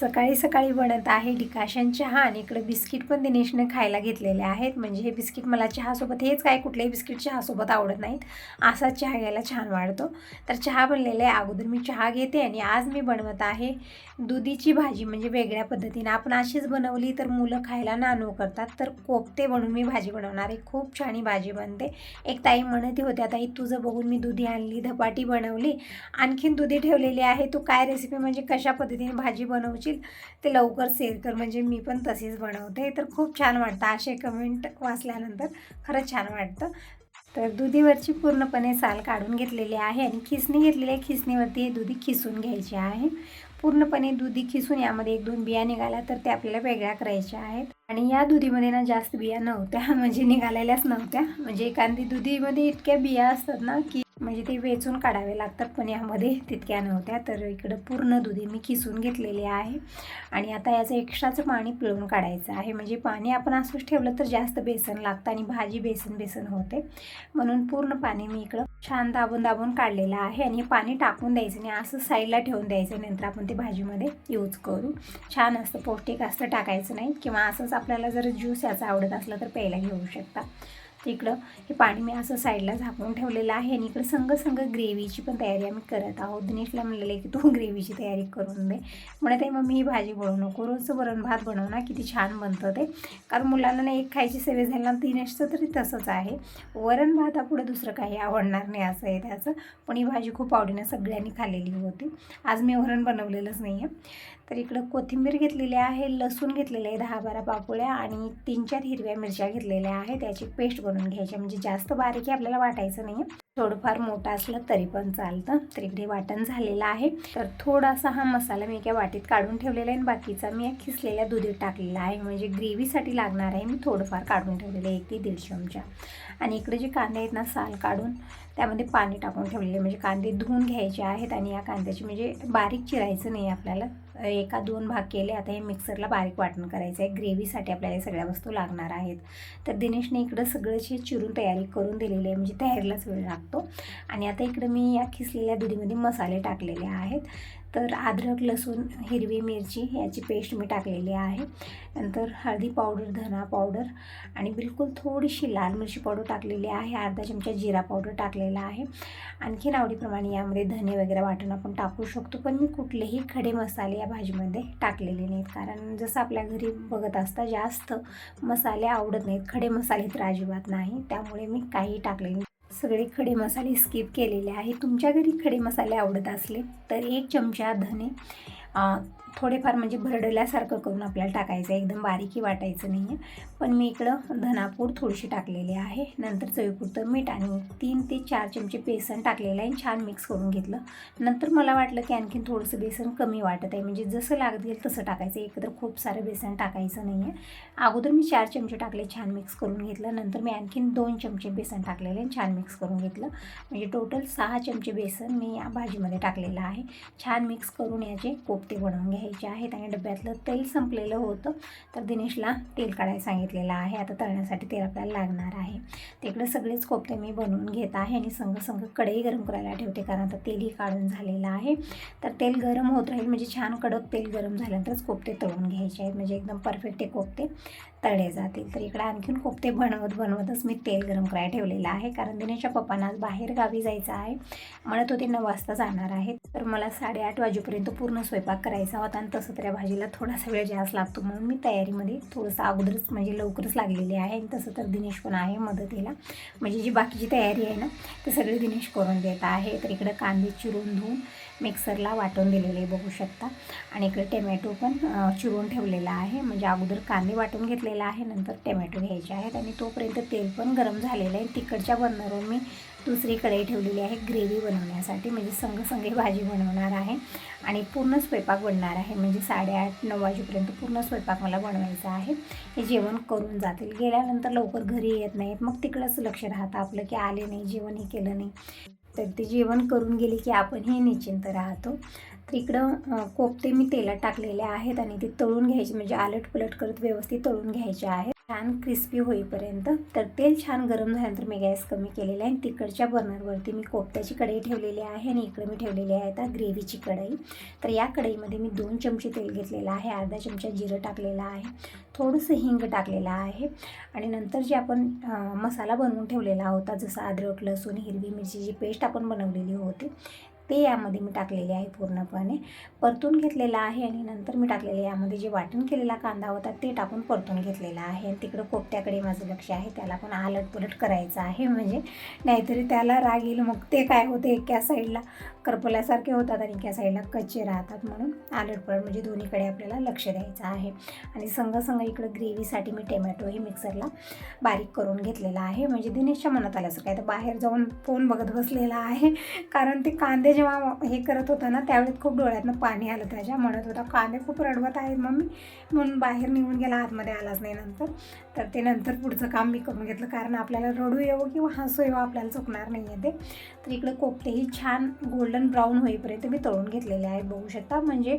सकाळी सकाळी बनत आहे डिकाशन चहा आणि इकडे बिस्किट पण दिनेशने खायला घेतलेले आहेत. म्हणजे हे बिस्किट मला चहासोबत हेच काय कुठलेही बिस्किट चहासोबत आवडत नाहीत. असा चहा घ्यायला छान वाढतो. तर चहा बनलेला आहे. अगोदर मी चहा घेते आणि आज मी बनवत आहे दुधीची भाजी. म्हणजे वेगळ्या पद्धतीने. आपण अशीच बनवली तर मुलं खायला नानू करतात. तर कोपते बनवून मी भाजी बनवणार आहे. खूप छान ही भाजी बनते. एक ताई म्हणत होत्या ताई तुझं बघून मी दुधी आणली धपाटी बनवली. आणखीन दुधी ठेवलेली आहे. तू काय रेसिपी म्हणजे कशा पद्धतीने भाजी बनवची बनवशील ते लवकर शेअर कर. म्हणजे मी पण तशीच बनवते. तर खूप छान वाटतं. असे कमेंट वाचल्यानंतर खरंच छान वाटतं. तर दुधीवरची पूर्णपणे साल काढून घेतलेली आहे आणि खिसणी घेतलेली आहे. खिसणीवरती हे दुधी खिसून घ्यायची आहे. पूर्णपणे दुधी खिसून यामध्ये एक दोन बिया निघाल्या तर ते आपल्याला वेगळ्या करायच्या आहेत. आणि या दुधीमध्ये ना जास्त बिया नव्हत्या. म्हणजे निघालेल्याच नव्हत्या. म्हणजे एखादी दुधीमध्ये इतक्या बिया असतात ना की म्हणजे ते वेचून काढावे लागतात. पण यामध्ये तितक्या नव्हत्या तर इकडं पूर्ण दुधी मी खिसून घेतलेली आहे. आणि आता याचं एक्स्ट्राचं पाणी पिळून काढायचं आहे. म्हणजे पाणी आपण असंच ठेवलं तर जास्त बेसन लागतं आणि भाजी बेसन बेसन होते. म्हणून पूर्ण पाणी मी इकडं छान दाबून दाबून काढलेलं आहे. आणि पाणी टाकून द्यायचं आणि असं साईडला ठेवून द्यायचं नंतर आपण ते भाजीमध्ये यूज करू. छान असतं पौष्टिक असतं टाकायचं नाही. किंवा असंच आपल्याला जर ज्यूस याचा आवडत असला तर प्यायला घेऊ शकता. इकडं. हे पाणी मी असं साईडला झाकून ठेवलेलं आहे आणि इकडं संग संग ग्रेव्हीची पण तयारी आम्ही करत आहोत. दिनेशला म्हणलेलं आहे की तू ग्रेव्हीची तयारी करून दे. म्हणत आहे मग मी ही भाजी बनवू नको. रोजचं वरण भात बनव ना किती छान बनतं ते. कारण मुलांना ना एक खायची सवय झाली ना दिनेशचं तरी तसंच आहे. वरण भातापुढे दुसरं काही आवडणार नाही असं आहे त्याचं. पण ही भाजी खूप आवडीनं सगळ्यांनी खाल्लेली होती. आज मी वरण बनवलेलंच नाही आहे तर इकडं कोथिंबीर घेतलेली आहे लसूण घेतलेलं आहे दहा बारा पापोळ्या आणि तीन चार हिरव्या मिरच्या घेतलेल्या आहे त्याची पेस्ट बनवून घ्यायची म्हणजे जास्त बारीक आपल्याला वाटायचं नाही थोडंफार मोठं असलं तरी पण चालतं. तर इकडे वाटण झालेलं आहे. तर थोडासा हा मसाला मी एका वाटीत काढून ठेवलेला आहे आणि बाकीचा मी या खिसलेल्या दुधीत टाकलेला आहे. म्हणजे ग्रेव्हीसाठी लागणार आहे मी थोडंफार काढून ठेवलेलं आहे एक ते दीड चमचा. आणि इकडे जे कांदे आहेत ना साल काढून त्यामध्ये पाणी टाकून ठेवलेले म्हणजे कांदे धुवून घ्यायचे आहेत आणि या कांद्याची म्हणजे बारीक चिरायचं नाही आपल्याला. एका दोन भाग केले आता हे मिक्सरला बारीक वाटण करायचं आहे ग्रेव्हीसाठी आपल्याला सगळ्या वस्तू लागणार आहेत. तर दिनेशने इकडं सगळंची चिरून तयारी करून दिलेली आहे म्हणजे तयारीलाच वेळ लागतो. आणि आता इकडं मी या खिसलेल्या दुधीमध्ये मसाले टाकलेले आहेत. तर अद्रक लसूण हिरवी मिरची याची पेस्ट मी टाकलेली आहे. नंतर हळदी पावडर धना पावडर आणि बिलकुल थोडीशी लाल मिरची पावडर टाकलेली आहे. अर्धा चमचा जिरा पावडर टाकलेला आहे. आणखीन आवडीप्रमाणे यामध्ये धने वगैरे वाटून आपण टाकू शकतो. पण मी कुठलेही खडे मसाले या भाजीमध्ये टाकलेले नाहीत. कारण जसं आपल्या घरी बघत असता जास्त मसाले आवडत नाहीत. खडे मसाले तर अजिबात नाही. त्यामुळे मी काही टाकले नाही. सगळे खडे मसाले स्किप केलेले आहे. तुमच्या घरी खडे मसाले आवडत असले तर एक चमचा धने थोडेफार म्हणजे भरडल्यासारखं करून आपल्याला टाकायचं आहे. एकदम बारीकी वाटायचं नाही आहे पण मी इकडं धनापूड थोडीशी टाकलेली आहे. नंतर चवीपुरतं मीठ आणि तीन ते चार चमचे बेसन टाकलेलं आहे छान मिक्स करून घेतलं. नंतर मला वाटलं की आणखीन थोडंसं बेसन कमी वाटत आहे. म्हणजे जसं लागेल तसं टाकायचं एकत्र खूप सारं बेसन टाकायचं नाही आहे अगोदर मी चार चमचे टाकले छान मिक्स करून घेतलं. नंतर मी आणखीन दोन चमचे बेसन टाकलेले आहे छान मिक्स करून घेतलं. म्हणजे टोटल सहा चमचे बेसन मी या भाजीमध्ये टाकलेलं आहे. छान मिक्स करून याचे कोपते बनवून घ्यायचे आहेत आणि डब्यातलं तेल संपलेलं होतं तर दिनेशला तेल काढायला सांगितलेलं आहे. आता तळण्यासाठी तेल आपल्याला लागणार आहे. तिकडे सगळेच कोफ्ते मी बनवून घेत आहे आणि संग संग कढई गरम करायला ठेवते कारण आता तेलही काढून झालेलं आहे. तर तेल गरम होत राहील म्हणजे छान कडक तेल गरम झाल्यानंतरच कोफ्ते तळून घ्यायचे आहेत. म्हणजे एकदम परफेक्ट हे कोफ्ते तळले जातील. तर इकडे आणखीन कोफ्ते बनवत बनवतच मी तेल गरम करायला ठेवलेलं आहे कारण दिनेशच्या पप्पांना आज बाहेर गावी जायचं आहे. म्हणत होते नऊ वाजता जाणार आहेत तर मला साडेआठ वाजेपर्यंत पूर्ण स्वयंपाक करायचा होता. आणि तसं तर या भाजीला थोडासा वेळ जास्त लागतो. म्हणून मी तयारीमध्ये थोडंसं अगोदरच म्हणजे लवकरच लागलेली आहे आणि तसं तर दिनेश पण आहे मदतीला. म्हणजे जी बाकीची तयारी आहे ना ते सगळे दिनेश करून देत आहे. तर इकडं कांदे चिरून धुवून मिक्सरला वाटून दिलेले बघू शकता. आणि इकडे टमॅटो पण चिरून ठेवलेला आहे. म्हणजे अगोदर कांदे वाटून घेतलेला आहे नंतर टमॅटो घ्यायचे आहेत. आणि तोपर्यंत तेल पण गरम झालेलं आहे. तिकडच्या बर्नरवर मी दुसरी कढई ठेवलेली आहे ग्रेव्ही बनवण्यासाठी म्हणजे संघसंघे भाजी बनवणार आहे आणि पूर्ण स्वयंपाक बनणार आहे. म्हणजे साडेआठ नऊ वाजेपर्यंत पूर्ण स्वयंपाक मला बनवायचा आहे. हे जेवण करून जातील. गेल्यानंतर लवकर घरी येत नाहीत. मग तिकडंच लक्ष राहतं आपलं की आले नाही जेवणही केलं नाही. तर ते जेवण करून गेले की आपणही निश्चिंत राहतो. तर इकडं कोपते मी तेलात टाकलेले आहेत आणि ते तळून घ्यायचे म्हणजे आलट पलट करत व्यवस्थित तळून घ्यायचे आहेत. छान क्रिस्पी होईपर्यंत तर तेल छान गरम झाल्यानंतर मी गॅस कमी केलेला आहे आणि तिकडच्या बर्नरवरती मी कोफ्त्याची कढई ठेवलेली आहे आणि इकडे मी ठेवलेली आहे आता ग्रेव्हीची कढई. तर या कढईमध्ये मी दोन चमचे तेल घेतलेलं आहे अर्धा चमचा जिरं टाकलेलं आहे थोडंसं हिंग टाकलेलं आहे आणि नंतर जे आपण मसाला बनवून ठेवलेला होता जसं अद्रक लसूण हिरवी मिरची जी पेस्ट आपण बनवलेली होती ते यामध्ये मी टाकलेले आहे पूर्णपणे. परतून घेतलेला आहे आणि नंतर मी टाकलेले यामध्ये जे वाटण केलेला कांदा होता ते टाकून परतून घेतलेला आहे. आणि तिकडं कोपट्याकडे माझं लक्ष आहे त्याला पण आलटपुलट करायचं आहे. म्हणजे नाहीतरी त्याला राग येईल मग ते काय होते? एका साईडला करपल्यासारखे होतात आणि एका साईडला कच्चे राहतात म्हणून आलटपुलट म्हणजे दोन्हीकडे आपल्याला लक्ष द्यायचं आहे. आणि संग संग इकडं ग्रेव्हीसाठी मी टोमॅटो हे मिक्सरला बारीक करून घेतलेला आहे. म्हणजे दिनेशच्या मनात आलं असं काय? तर बाहेर जाऊन फोन बघत बसलेला आहे? कारण ते कांदे जेव्हा हे करत होता ना त्यावेळेस खूप डोळ्यातनं पाणी आलं त्याच्या. म्हणत होता कांदे खूप रडवत आहेत मम्मी. म्हणून बाहेर निघून गेला आतमध्ये आलाच नाही नंतर. तर ते नंतर पुढचं काम मी करून घेतलं कारण आपल्याला रडू येवो किंवा हसू येवो आपल्याला चुकणार नाही आहे ते. तर इकडे कोपतेही छान गोल्डन ब्राऊन होईपर्यंत मी तळून घेतलेले आहेत बघू शकता. म्हणजे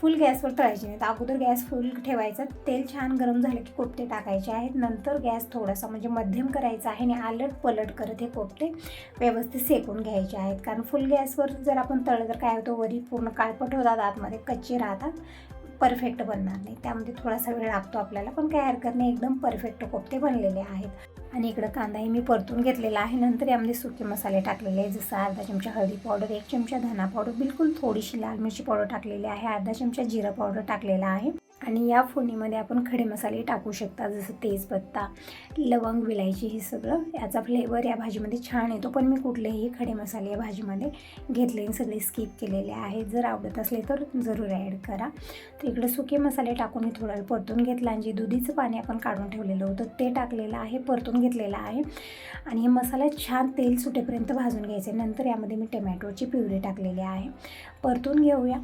फुल गॅसवर तळायचे नाहीत. अगोदर गॅस फुल ठेवायचा. तेल छान गरम झालं की कोपते टाकायचे आहेत. नंतर गॅस थोडासा म्हणजे मध्यम करायचा आहे आणि आलट पलट करत हे कोपते व्यवस्थित सेकून घ्यायचे आहेत. कारण फुल गॅसवर जर आपण तळलं तर काय होतं वरी पूर्ण काळपट होतात आतमध्ये कच्चे राहतात परफेक्ट बनणार नाही. त्यामध्ये थोडासा वेळ लागतो आपल्याला पण काही हरकत नाही एकदम परफेक्ट कोफ्ते बनलेले आहेत. आणि इकडं कांदाही मी परतून घेतलेला आहे. नंतर यामध्ये सुके मसाले टाकलेले आहे जसं अर्धा चमचा हळदी पावडर एक चमचा धना पावडर बिलकुल थोडीशी लाल मिरची पावडर टाकलेली आहे अर्धा चमचा जिरा पावडर टाकलेला आहे. आणि या फोडणीमध्ये आपण खडे मसाले टाकू शकता जसं तेजपत्ता लवंग विलायची हे सगळं. याचा फ्लेवर या भाजीमध्ये छान येतो. पण मी कुठलेही खडे मसाले या भाजीमध्ये घेतले आणि सगळे स्किप केलेले आहेत. जर आवडत असले तर जरूर ॲड करा. तर इकडे सुके मसाले टाकून मी थोडं परतून घेतला आणि जे दुधीचं पाणी आपण काढून ठेवलेलं होतं ते टाकलेलं आहे परतून घेतलेलं आहे. आणि हे मसाला छान तेल सुटेपर्यंत भाजून घ्यायचे. नंतर यामध्ये मी टमॅटोची प्युरी टाकलेली आहे. परतून घेऊया.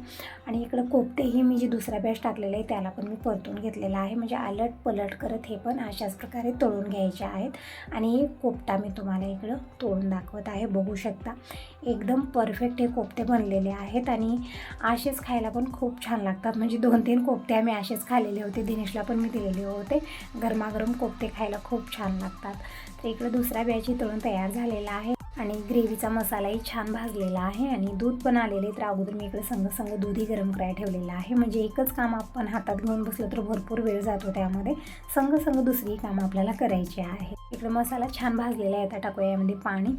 आणि इकडं कोपतेही मी जे दुसरा बॅच टाकलेला आहे त्याला पण मी परतून घेतलेला आहे. म्हणजे आलट पलट करत हे पण अशाच प्रकारे तळून घ्यायचे आहेत. आणि एक मी तुम्हाला इकडं तोडून दाखवत आहे. बघू शकता. एकदम परफेक्ट हे कोफ्ते बनलेले आहेत. आणि असेच खायला पण खूप छान लागतात. म्हणजे दोन तीन कोपते आम्ही असेच खाल्लेले होते. दिनेशला पण मी दिलेले होते. गरमागरम कोफ्ते खायला खूप छान लागतात. तर इकडं दुसऱ्या बॅची तळून तयार झालेला आहे. आणि ग्रेव्हीचा मसालाही छान भाजलेला आहे आणि दूध पण आलेले तर अगोदर मी इकडे संग संग दूधही गरम करायला ठेवलेलं आहे. म्हणजे एकच काम आपण हातात घेऊन बसलं तर भरपूर वेळ जातो त्यामध्ये. संग संग दुसरी कामं आपल्याला करायची आहे. इकडे मसाला छान भाजलेला आहे. आता टाकूया यामध्ये पाणी.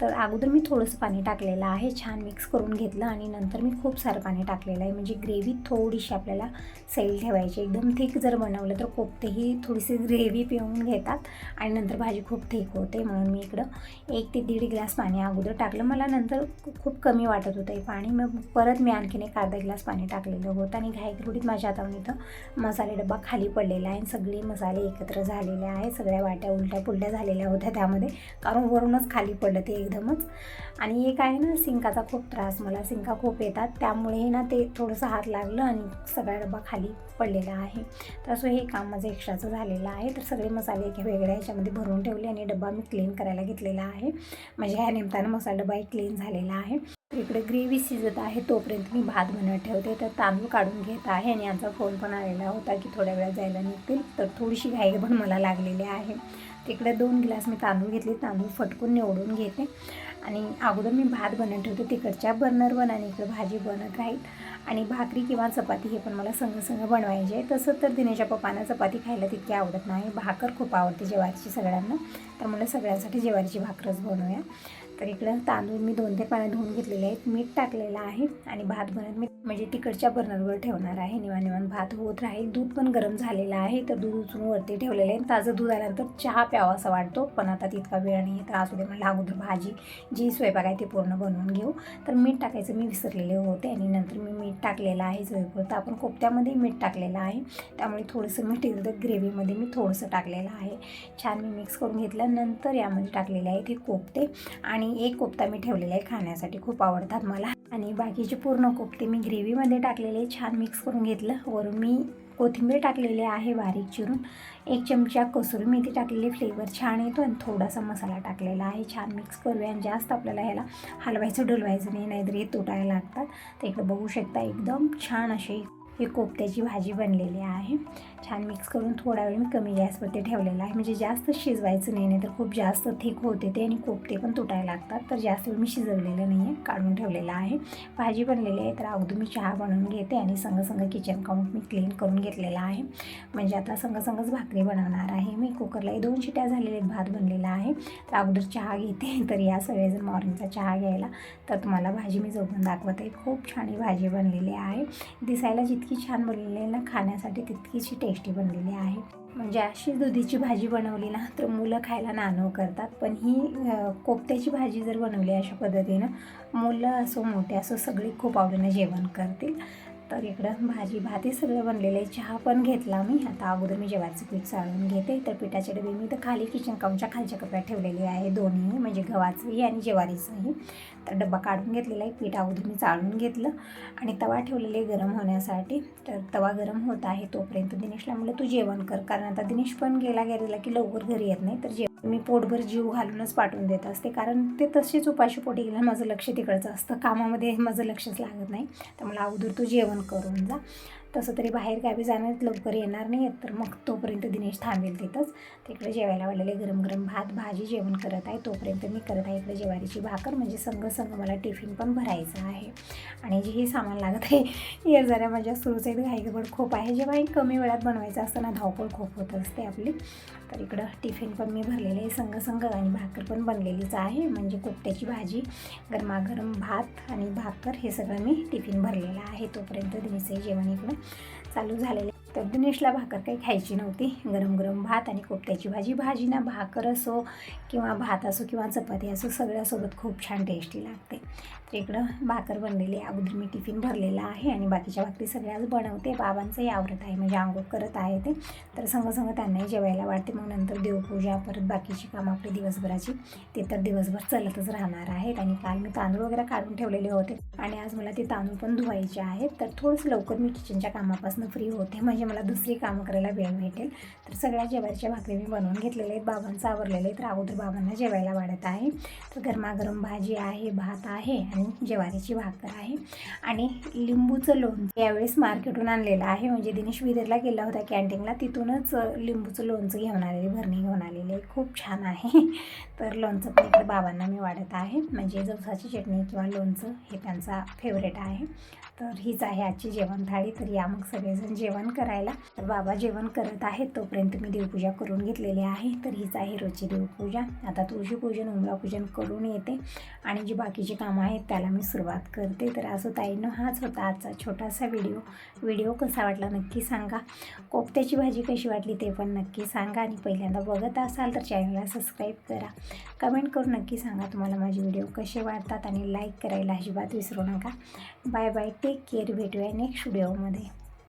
तर अगोदर मी थोडंसं पाणी टाकलेलं आहे छान मिक्स करून घेतलं आणि नंतर मी खूप सारं पाणी टाकलेलं आहे. म्हणजे ग्रेव्ही थोडीशी आपल्याला सैल ठेवायची एकदम थिक जर बनवलं तर कोपतेही थोडीशी ग्रेव्ही पिऊन घेतात आणि नंतर भाजी खूप थिक होते म्हणून मी इकडं एक ते दीड ग्लास पाणी अगोदर टाकलं. मला नंतर खूप कमी वाटत होतं हे पाणी. मग परत मी आणखीन एक अर्धा ग्लास पाणी टाकलेलं होतं आणि घाईगडबडीत माझ्या हातावर इथं मसाले डब्बा खाली पडलेला आहे. आणि सगळे मसाले एकत्र झालेले आहे सगळ्या वाट्या उलट्या पुलट्या झालेल्या होत्या त्यामध्ये. कारण वरूनच खाली पडलं ते. एकदमच. आणि एक आहे ना सिंकाचा खूप त्रास मला सिंका खूप येतात. त्यामुळे ना ते थोडंसं हात लागलं आणि सगळा डबा खाली पडलेला आहे. तर असं हे काम माझं एक्स्ट्राचं झालेलं आहे. तर सगळे मसाले एका वेगळ्या ह्याच्यामध्ये भरून ठेवले आणि डबा मी क्लीन करायला घेतलेला आहे. म्हणजे ह्या निमित्तानं मसाला डबा क्लीन झालेला आहे. इकडे ग्रेव्ही शिजत आहे तोपर्यंत मी भात बनवत ठेवते. तर तांदूळ काढून घेत आहे आणि यांचा फोन पण आलेला होता की थोड्या वेळात जायला निघतील. तर थोडीशी घाई पण मला लागलेली आहे. तिकडे दोन ग्लास मी तांदूळ घेतले. तांदूळ फटकून निवडून घेते. आणि अगोदर मी भात बनवत ठेवते. तिकडच्या बर्नरवर आणि इकडे भाजी बनत राहील आणि भाकरी किंवा चपाती हे पण मला संग बनवायचे आहे तसं तर दिनेशच्या पप्पांना चपाती खायला तितकी आवडत नाही. भाकर खूप आवडते जेवारीची सगळ्यांना. तर मला सगळ्यांसाठी जेवारीची भाकरच बनवूया. तर इकडं तांदूळ मी दोन ते पाण्यात धुवून घेतलेले आहेत. मीठ टाकलेलं आहे आणि भात बनत मी म्हणजे तिकडच्या बर्नरवर ठेवणार आहे. निवान निवान भात होत राहील. दूध पण गरम झालेलं आहे तर दूध उचलून वरती ठेवलेलं आहे. ताजं दूध आल्यानंतर चहा प्यावा असा वाटतो पण आता तितका वेळ नाही तर असू दे म्हणलं अगोदर भाजी. जी स्वयंपाक आहे ते पूर्ण बनवून घेऊ. तर मीठ टाकायचं मी विसरलेले होते आणि नंतर मी मीठ टाकलेलं आहे स्वयंपाक आपण कोपत्यामध्ये मीठ टाकलेलं आहे. त्यामुळे थोडंसं मीठ तर ग्रेव्हीमध्ये मी थोडंसं टाकलेलं आहे. छान मी मिक्स करून घेतल्यानंतर यामध्ये टाकलेले आहे ते कोपते आणि एक कोफ्ता मी ठेवलेला आहे खाण्यासाठी खूप आवडतात मला. आणि बाकीचे पूर्ण कोफ्ते मी ग्रेव्हीमध्ये टाकलेले छान मिक्स करून घेतलं. वरून मी कोथिंबीर टाकलेली आहे बारीक चिरून. एक चमचा कसुरी मेथी टाकलेली फ्लेवर छान येतो आणि थोडासा मसाला टाकलेला आहे. छान मिक्स करूया आणि जास्त आपल्याला ह्याला हलवायचं डुलवायचं नाही नाहीतर हे तुटायला लागतात. तर इकडं बघू शकता एकदम छान असे ही कोफ्त्याची भाजी बनलेली आहे. छान मिक्स करून थोडा वेळ मी कमी गॅसवरती ठेवलेला आहे. म्हणजे जास्त शिजवायचं नाही नाही तर खूप जास्त थिक होते ते आणि कोफ्ते पण तुटायला लागतात. तर जास्त वेळ मी शिजवलेलं नाही आहे काढून ठेवलेलं आहे. भाजी बनलेली आहे तर अगोदर मी चहा बनवून घेते आणि संगसंग किचन काउंट मी क्लीन करून घेतलेला आहे. म्हणजे आता संगसंगच भाकरी बनवणार आहे मी. कुकरला दोन शिट्या झालेले आहेत भात बनलेला आहे. तर अगोदर चहा घेते. तर या सगळेजण मॉर्निंगचा चहा घ्यायला. तर तुम्हाला भाजी मी जोपून आहे खूप छान ही भाजी बनलेली आहे. दिसायला जितकी छान बनलेली ना खाण्यासाठी तितकीशी टेस्टी बनलेली आहे. म्हणजे अशी दुधीची भाजी बनवली ना तर मुलं खायला नानव करतात. पण ही अं, कोफ्त्याची भाजी जर बनवली अशा पद्धतीनं मुलं असो मोठे असो सगळे खूप आवडीनं जेवण करतील. तर इकडं भाजी भात हे सगळं बनलेलं आहे. चहा पण घेतला मी. आता अगोदर मी जेवायचं पीठ चाळून घेते. तर पिठाचे डबे मी तर खाली किचन काउंटच्या खालच्या कप्यात ठेवलेले आहे. दोन्ही म्हणजे गव्हाचंही आणि ज्वारीचंही. तर डब्बा काढून घेतलेला आहे. पीठ अगोदर मी चाळून घेतलं आणि तवा ठेवलेले गरम होण्यासाठी. तर तवा गरम होत आहे तोपर्यंत दिनेशला म्हटलं तू जेवण कर. कारण आता दिनेश पण गेला गेलेला की लवकर घरी येत नाही. तर जेवण मी पोटभर जीव घालूनच पाठवून देत असते. कारण ते तसेच उपाशी पोटी गेलं माझं लक्ष तिकडचं असतं. कामामध्ये माझं लक्षच लागत नाही. तर मला अगोदर तू जेवण करून जा. तसं तरी बाहेर गावी जाणार लवकर येणार नाही. आहेत तर मग तोपर्यंत दिनेश थांबेल तिथंच. तिकडे जेवायला वाढलेले गरम गरम भात भाजी जेवण करत आहे. तोपर्यंत मी करत आहे इकडे ज्वारीची भाकर. म्हणजे संग संग मला टिफिन पण भरायचं आहे. आणि जे हे सामान लागत आहे येर जरा माझ्या सुरूच आहेत घाईगडबड खूप आहे. जेव्हा हे कमी वेळात बनवायचं असतं ना धावपळ खूप होत असते आपली. तर इकडं टिफिन पण मी भरलेलं आहे. संग संग आणि भाकर पण बनलेलीच आहे. म्हणजे कोपट्याची भाजी गरमागरम भात आणि भाकर हे सगळं मी टिफिन भरलेलं आहे. तोपर्यंत दिनेशचं जेवण इकडं चालू झालेलं आहे. तर दिनेशला भाकर काही खायची नव्हती. गरम गरम भात आणि कोपत्याची भाजी. भाजी ना भाकर असो किंवा भात असो किंवा चपाती असो सगळ्यासोबत खूप छान टेस्टी लागते. तर इकडं भाकर बनलेली अगोदर मी टिफिन भरलेला आहे आणि बाकीच्या भाकरी सगळ्याच बनवते. बाबांचंही आवडत आहे म्हणजे आंघोळ करत आहे ते. तर संग संग त्यांनाही जेवायला वाटते मग नंतर देवपूजा परत बाकीची कामं आपली दिवसभराची ते तर दिवसभर चालतच राहणार आहेत. आणि काल मी तांदूळ वगैरे काढून ठेवलेले होते. आणि आज मला ते तांदूळ पण धुवायचे आहेत. तर थोडंसं लवकर मी किचनच्या कामापासून फ्री होते. म्हणजे म्हणजे मला दुसरी कामं करायला वेळ भेटेल तर सगळ्या जेवारीच्या भाकरी मी बनवून घेतलेल्या आहेत. बाबांचं आवरलेलं आहे. तर अगोदर बाबांना जेवायला वाढत आहे. तर गरमागरम भाजी आहे भात आहे आणि ज्वारीची भाकर आहे. आणि लिंबूचं लोणचं यावेळेस मार्केटहून आणलेलं आहे. म्हणजे दिनेश विदरला गेला होता कॅन्टीनला. तिथूनच लिंबूचं लोणचं घेऊन आलेले भरणी घेऊन आलेली आहे. खूप छान आहे. तर लोणचं पण इकडे बाबांना मी वाढत आहे. म्हणजे जवसाची चटणी किंवा लोणचं हे त्यांचा फेवरेट आहे. तर हीच आहे आजची जेवण थाळी. तर या मग सगळेजण जेवण करायला. तर बाबा जेवण करत आहेत. तोपर्यंत मी देवपूजा करून घेतलेली आहे. तर हीच आहे रोजची देवपूजा. आता तुळशीपूजन उमरापूजन करून येते. आणि जी बाकीची कामं आहेत त्याला मी सुरुवात करते. तर असं ताईनं हाच होता आजचा छोटासा व्हिडिओ. व्हिडिओ कसा वाटला नक्की सांगा. कोफ्त्याची भाजी कशी वाटली ते पण नक्की सांगा. आणि पहिल्यांदा बघत असाल तर चॅनलला सबस्क्राईब करा. कमेंट करून नक्की सांगा तुम्हाला माझे व्हिडिओ कसे वाटतात. आणि लाईक करायला अजिबात विसरू नका. Bye bye. Take care. भेटूया नेक्स्ट व्हिडिओमध्ये.